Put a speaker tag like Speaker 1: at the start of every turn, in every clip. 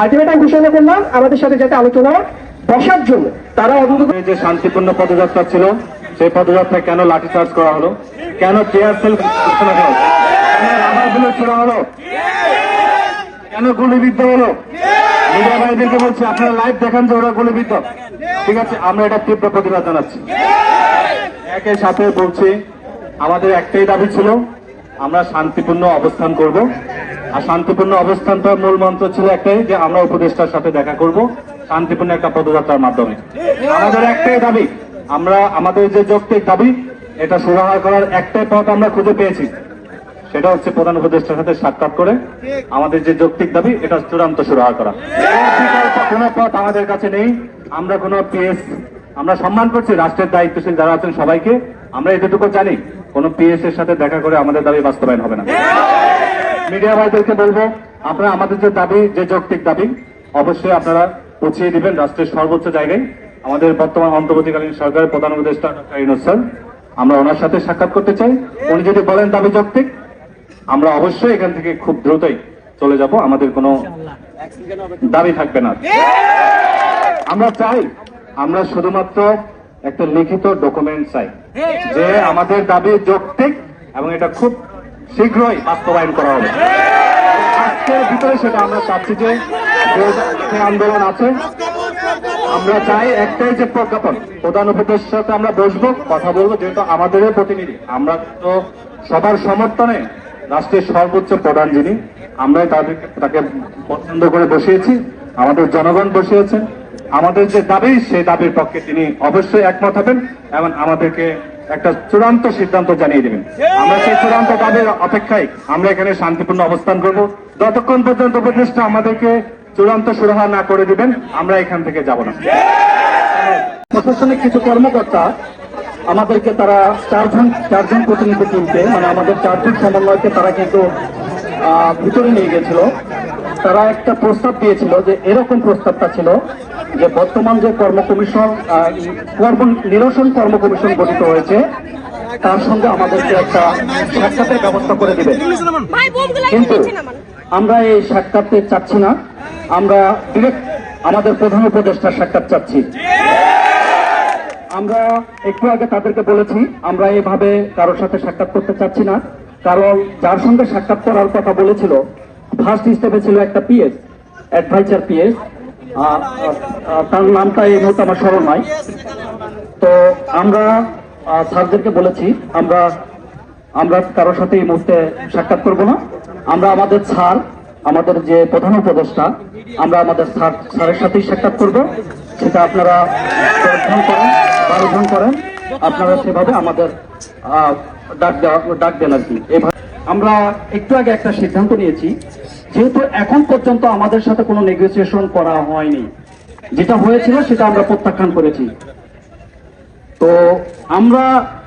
Speaker 1: Ultimatum ঘোষণা করলাম, আমাদের সাথে যাতে আলোচনা বসার জন্য। তারা অন্তত
Speaker 2: যে শান্তিপূর্ণ পদযাত্রা ছিল, সেই পদযাত্রায় কেন লাঠিচার্জ করা হলো? কেন চেয়ার সেল ঘোষণা করা হলো ছোড়া হলো? কেন গুলিবিদ্ধ হলো? মিডিয়া বলছি, আপনারা লাইভ দেখান যে ওরা গুলিবিদ্ধ। ঠিক আছে, আমরা এটা তীব্র প্রতিবাদ জানাচ্ছি। একের সাথে বলছি, আমাদের একটাই দাবি ছিল, আমরা শান্তিপূর্ণ অবস্থান করব। আর শান্তিপূর্ণ অবস্থানটার মূল মন্ত্র ছিল একটাই যে আমরা উপদেষ্টার সাথে দেখা করব। শান্তিপূর্ণ একটা পদযাত্রার মাধ্যমে। আমাদের একটাই দাবি, আমরা আমাদের যে যৌক্তিক দাবি, এটা সুরাহা করার একটাই পথ আমরা খুঁজে পেয়েছি। সেটা হচ্ছে প্রধান উপদেষ্টার সাথে সাক্ষাৎ করে আমাদের যে যৌক্তিক দাবি, এটা চূড়ান্ত সুরাহা করা। কোনো পথ আমাদের কাছে নেই। আমরা কোনো পিএস, আমরা সম্মান করছি, রাষ্ট্রের দায়িত্বশীল যারা আছেন সবাইকে। আমরা এতটুকু জানি, কোন পিএস এর সাথে দেখা করে আমাদের দাবি বাস্তবায়ন হবে না। মিডিয়া ভাইদেরকে বলব, আপনারা আমাদের যে দাবি, যে যৌক্তিক দাবি, অবশ্যই আপনারা পৌঁছিয়ে দিবেন রাষ্ট্রের সর্বোচ্চ জায়গায়। আমাদের বর্তমান অন্তর্বর্তীকালীন সরকারের প্রধান উপদেষ্টা ডক্টর ইনুস স্যার, আমরা ওনার সাথে সাক্ষাৎ করতে চাই। উনি যদি বলেন দাবি যৌক্তিক, আমরা অবশ্যই এখান থেকে খুব দ্রুতই চলে যাব, আমাদের কোনো দাবি থাকবে না। আমরা চাই, আমরা শুধুমাত্র একটা লিখিত ডকুমেন্ট চাই, যে আমাদের দাবি যৌক্তিক এবং এটা খুব শীঘ্রই বাস্তবায়ন করা হবে। আজকের ভিতরে সেটা আমরা চাচ্ছি যে আন্দোলন আছে, আমরা চাই একটাই যে প্রজ্ঞাপন, প্রধান উপদেষ্টার সাথে আমরা বসবো, কথা বলব, যেহেতু আমাদের প্রতিনিধি। আমরা তো সবার সমর্থনে রাষ্ট্রের সর্বোচ্চ প্রধান যিনি, আমরাই তাদেরকে তাকে পছন্দ করে বসিয়েছি, আমাদের জনগণ বসিয়েছেন আমাদের যে দাবি, সেই দাবির পক্ষে তিনি অবশ্যই একমত হবেন এবং আমাদেরকে একটা চূড়ান্ত সিদ্ধান্ত জানিয়ে দেবেন। আমরা সেই চূড়ান্ত দাবির অপেক্ষায় আমরা এখানে শান্তিপূর্ণ অবস্থান করব। যতক্ষণ পর্যন্ত উপদেষ্টা আমাদেরকে চূড়ান্ত সুরাহা না করে দিবেন, আমরা এখান থেকে যাব না। প্রশাসনিক কিছু কর্মকর্তা আমাদেরকে তারা চারজন চারজন প্রতিনিধি টিমকে মানে আমাদের চারজন সমন্বয়কে তারা কিন্তু ভিতরে নিয়ে গেছিল। তারা একটা প্রস্তাব দিয়েছিল যে এরকম প্রস্তাবটা ছিল যে বর্তমান যে কর্ম কমিশন কর্ম নিরসন কর্ম কমিশন গঠিত হয়েছে তার সঙ্গে আমাদেরকে একটা সাক্ষাতের ব্যবস্থা করে দিবে।
Speaker 1: কিন্তু আমরা এই সাক্ষাৎ চাচ্ছি না। আমরা ডিরেক্ট আমাদের প্রধান উপদেষ্টার সাক্ষাৎ চাচ্ছি। আমরা একটু আগে তাদেরকে বলেছি আমরা এভাবে কারোর সাথে সাক্ষাৎ করতে চাচ্ছি না। কারণ যার সঙ্গে সাক্ষাৎ করার কথা বলেছিল ফার্স্ট হিসেবে ছিল একটা পিএস অ্যাডভাইজার পিএস তার নামটা এই মুহূর্তে আমার স্মরণ নাই। তো আমরা স্যারদেরকে বলেছি, আমরা আমরা কারোর সাথে এই মুহূর্তে সাক্ষাৎ করব না। আমরা আমাদের স্যার, আমাদের যে প্রধান উপদেষ্টা, আমরা আমাদের স্যার, স্যারের সাথেই সাক্ষাৎ করব। সেটা আপনারা দর্শন করেন বা করেন। আপনারা সেভাবে আমাদের ডাক দেওয়া, ডাক দেন আর কি। এভাবে আমরা একটু আগে একটা সিদ্ধান্ত নিয়েছি, যেহেতু এখন পর্যন্ত আমাদের সাথে কোনো নেগোসিয়েশন করা হয়নি। যেটা হয়েছিল সেটা আমরা প্রত্যাখ্যান করেছি। তো আমরা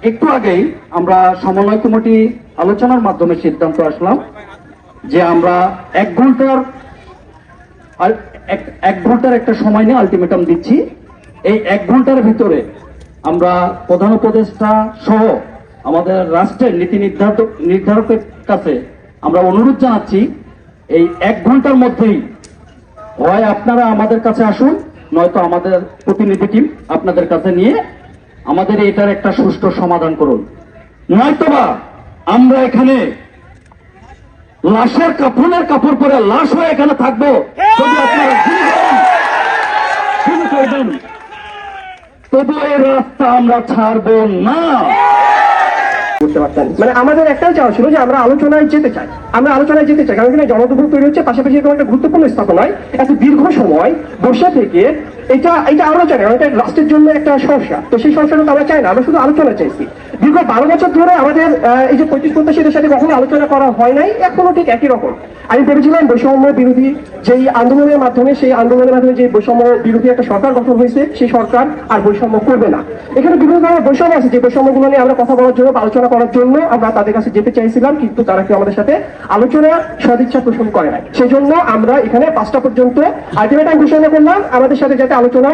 Speaker 1: একটু আগেই আমরা সমন্বয় কমিটি আলোচনার মাধ্যমে সিদ্ধান্ত আসলাম যে আমরা এক ঘণ্টার এক ঘণ্টার একটা সময় নিয়ে আলটিমেটাম দিচ্ছি। এই এক ঘণ্টার ভিতরে আমরা প্রধান উপদেষ্টা সহ আমাদের রাষ্ট্রের নীতি নির্ধারক নির্ধারকের কাছে আমরা অনুরোধ জানাচ্ছি, এই এক ঘণ্টার মধ্যেই হয় আপনারা আমাদের কাছে আসুন, নয়তো আমাদের প্রতিনিধি টিম আপনাদের কাছে নিয়ে আমাদের এটার একটা সুষ্ঠু সমাধান করুন। নয়তোবা আমরা এখানে লাশের কাফনের কাপড় পরে লাশ হয়ে এখানে থাকব। যদি আপনারা তবু এই রাস্তা আমরা ছাড়বো না।
Speaker 3: বুঝতে পারতেন মানে আমাদের একটাই চাওয়া ছিল যে আমরা আলোচনায় যেতে চাই। আমরা আলোচনায় যেতে চাই, কারণ এখানে জনদুপুর তৈরি হচ্ছে, পাশাপাশি এরকম একটা গুরুত্বপূর্ণ স্থাপনায় এত দীর্ঘ সময় বসে থেকে এটা এটা আলোচনা এটা রাষ্ট্রের জন্য একটা সমস্যা। তো সেই সমস্যাটা তো আমরা চাই না, আমরা শুধু আলোচনা চাইছি। দীর্ঘ বারো বছর ধরে আমাদের এই যে পঁয়ত্রিশ পঞ্চাশের সাথে কখনো আলোচনা করা হয় নাই, এখনও ঠিক একই রকম। আমি ভেবেছিলাম বৈষম্য বিরোধী যেই আন্দোলনের মাধ্যমে, সেই আন্দোলনের মাধ্যমে যে বৈষম্য বিরোধী একটা সরকার গঠন হয়েছে, সেই সরকার আর বৈষম্য করবে না। এখানে বিভিন্ন ধরনের বৈষম্য আছে, যে বৈষম্যগুলো নিয়ে আমরা কথা বলার জন্য আলোচনা করার জন্য আমরা তাদের কাছে যেতে চাইছিলাম, কিন্তু তারা কেউ আমাদের সাথে আলোচনা সদিচ্ছা পোষণ করে নাই। সেই জন্য আমরা এখানে পাঁচটা পর্যন্ত আলটিমেটাম ঘোষণা করলাম, আমাদের সাথে যাতে আলোচনা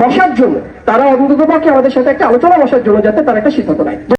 Speaker 3: বসার জন্য, তারা অন্তত পক্ষে আমাদের সাথে একটা আলোচনা বসার জন্য যাতে তারা একটা সিদ্ধান্ত নেয়।